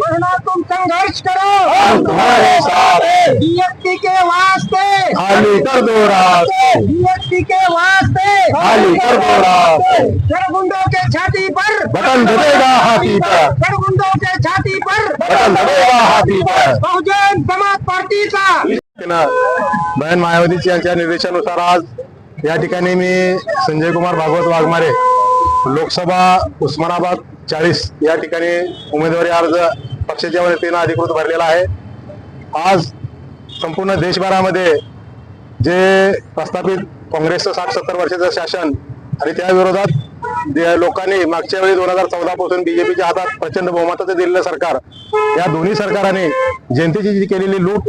Verna तुम संघर्ष करो हम बीएसपी के वास्ते खाली कर दो रास्ते बीएसपी के वास्ते खाली कर दो रास्ते सरगुंडों के छाती पर बटन दबेगा हाथी पर। सरगुंडों के छाती पर बटन दबेगा हाथी पर। बहुजन समाज पार्टी का बहन मायावती यांच्या निर्देशानुसार आज या ठिकाणी मी संजय कुमार भागवत वाघमारे लोकसभा उस्मानाबाद चाळीस या ठिकाणी उमेदवारी अर्ज पक्षाच्या वतीनं अधिकृत भरलेला आहे. आज संपूर्ण देशभरामध्ये जे प्रस्थापित काँग्रेसचं साठ सत्तर वर्षाचं शासन आणि त्या विरोधात लोकांनी मागच्या वेळी दोन हजार चौदा पासून बीजेपीच्या हातात प्रचंड बहुमताचं दिलेलं सरकार या दोन्ही सरकाराने जनतेची जी केलेली लूट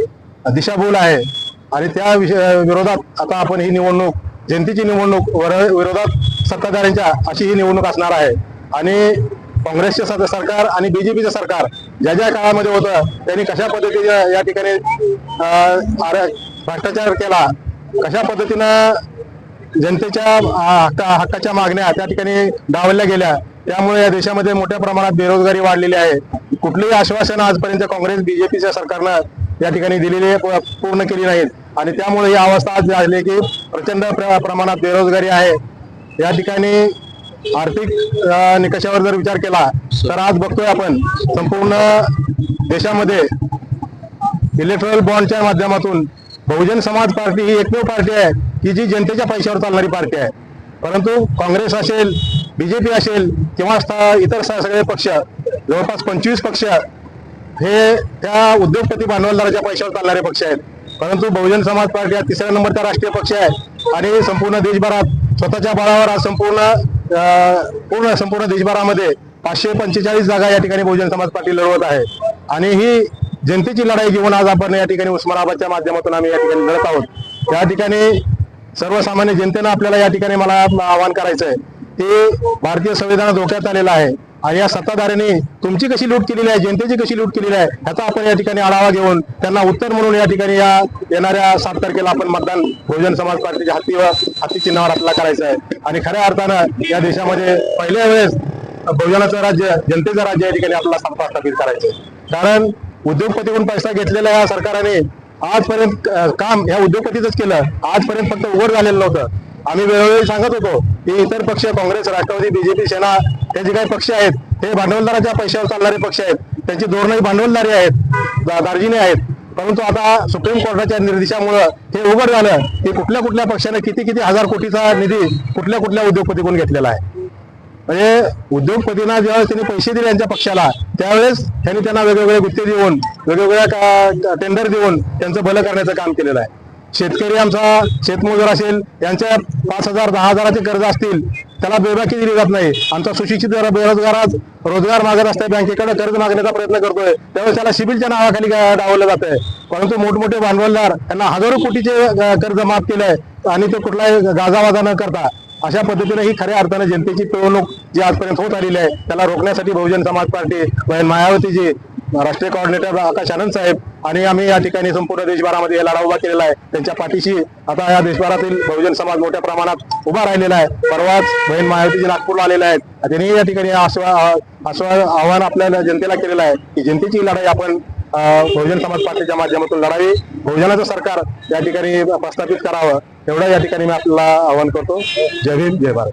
दिशाभूल आहे आणि त्या विषय विरोधात आता आपण ही निवडणूक जनतेची निवडणूक वर- विरोधात सत्ताधाऱ्यांच्या अशी ही निवडणूक असणार आहे. आणि काँग्रेसचे सरकार आणि बीजेपीचं सरकार ज्या ज्या काळामध्ये होतं त्यांनी कशा पद्धतीने या ठिकाणी भ्रष्टाचार केला कशा पद्धतीनं जनतेच्या हक्का हक्काच्या मागण्या त्या ठिकाणी डावलल्या गेल्या त्यामुळे या देशामध्ये मोठ्या प्रमाणात बेरोजगारी वाढलेली आहे. कुठलीही आश्वासनं आजपर्यंत काँग्रेस बीजेपीच्या सरकारनं या ठिकाणी दिलेली पूर्ण केली नाहीत. आणि त्यामुळे ही अवस्था आज झाली की प्रचंड प्र- प्रमाणात बेरोजगारी आहे. या ठिकाणी आर्थिक निकषावर जर विचार केला तर आज बघतोय आपण संपूर्ण देशामध्ये इलेक्ट्रॉनिक बॉन्डच्या माध्यमातून बहुजन समाज पार्टी ही एकमेव पार्टी आहे की जी जनतेच्या पैशावर चालणारी पार्टी आहे. परंतु काँग्रेस असेल बीजेपी असेल किंवा इतर सगळे पक्ष जवळपास पंचवीस पक्ष हे त्या उद्योगपती भांडवलदाराच्या पैशावर चालणारे पक्ष आहेत. परंतु बहुजन समाज पार्टी हा तिसऱ्या नंबरचा राष्ट्रीय पक्ष आहे आणि संपूर्ण देशभरात स्वतःच्या बळावर आज संपूर्ण पूर्ण संपूर्ण देशभरामध्ये पाचशे पंचेचाळीस जागा या ठिकाणी बहुजन समाज पार्टी लढवत आहे. आणि ही जनतेची लढाई घेऊन आज आपण या ठिकाणी उस्मानाबादच्या माध्यमातून आम्ही या ठिकाणी लढत आहोत. या ठिकाणी सर्वसामान्य जनतेनं आपल्याला या ठिकाणी मला आवाहन करायचं आहे ते भारतीय संविधान धोक्यात आलेलं आहे. या सत्ताधाऱ्यांनी तुमची कशी लूट केलेली आहे जनतेची कशी लूट केलेली आहे ह्याचा आपण या ठिकाणी आढावा घेऊन त्यांना उत्तर म्हणून या ठिकाणी या येणाऱ्या सात तारखेला आपण मतदान बहुजन समाज पार्टीच्या हाती व हाती चिन्हावर आपल्याला करायचं आहे. आणि खऱ्या अर्थानं या देशामध्ये पहिल्या वेळेस बहुजनाचं राज्य जनतेचं राज्य या ठिकाणी आपला आपल्याला स्थापित करायचं कारण उद्योगपतीकडून पैसा घेतलेला या सरकारने आजपर्यंत काम ह्या उद्योगपतीच केलं. आजपर्यंत फक्त उघड झालेलं नव्हतं. आम्ही वेळोवेळी सांगत होतो की इतर पक्ष काँग्रेस राष्ट्रवादी बीजेपी सेना हे जे काही पक्ष आहेत हे भांडवलदाराच्या पैशावर चालणारे पक्ष आहेत. त्यांची धोरणही भांडवलदारी आहेत दार्जिने आहेत. परंतु आता सुप्रीम कोर्टाच्या निर्देशामुळं हे उघड झालं की कुठल्या कुठल्या पक्षाने किती किती हजार कोटीचा निधी कुठल्या कुठल्या उद्योगपतीकडून घेतलेला आहे. म्हणजे उद्योगपतींना ज्यावेळेस त्यांनी पैसे दिले यांच्या पक्षाला त्यावेळेस त्यांनी त्यांना वेगवेगळे गुत्ते देऊन वेगवेगळ्या टेंडर देऊन त्यांचं भलं करण्याचं काम केलेलं आहे. शेतकरी आमचा शेतमजूर असेल यांच्या पाच हजार दहा हजाराचे कर्ज असतील त्याला बेबाकी दिली जात नाही. आमचा सुशिक्षित जरा बेरोजगार आज रोजगार मागत असते बँकेकडे कर्ज मागण्याचा प्रयत्न करतोय. त्यावेळेस त्याला सिबिलच्या नावाखाली डावलं जात आहे परंतु मोठमोठे भांडवलदार यांना हजारो कोटीचे कर्ज माफ केलंय आणि ते कुठलाही गाजावाजा न करता अशा पद्धतीने ही खऱ्या अर्थाने जनतेची पिळवणूक जी आजपर्यंत होत आलेली आहे त्याला रोखण्यासाठी बहुजन समाज पार्टी बहीण मायावतीजी राष्ट्रीय कॉर्डिनेटर आकाश आनंद साहेब आणि आम्ही या ठिकाणी संपूर्ण देशभरामध्ये हे लढा उभा केलेला आहे. त्यांच्या पाठीशी आता या देशभरातील बहुजन समाज मोठ्या प्रमाणात उभा राहिलेला आहे. परवाच बहीण मायावतीजी नागपूरला आलेल्या आहेत. त्यांनी या ठिकाणी आश्वा आश्वा आव्हान आपल्याला जनतेला केलेलं आहे की जनतेची लढाई आपण बहुजन समाज पार्टीच्या माध्यमातून लढावी. बहुजनाचं सरकार या ठिकाणी प्रस्थापित करावं. एवढं या ठिकाणी मी आपल्याला आवाहन करतो. जय हिंद जय भारत.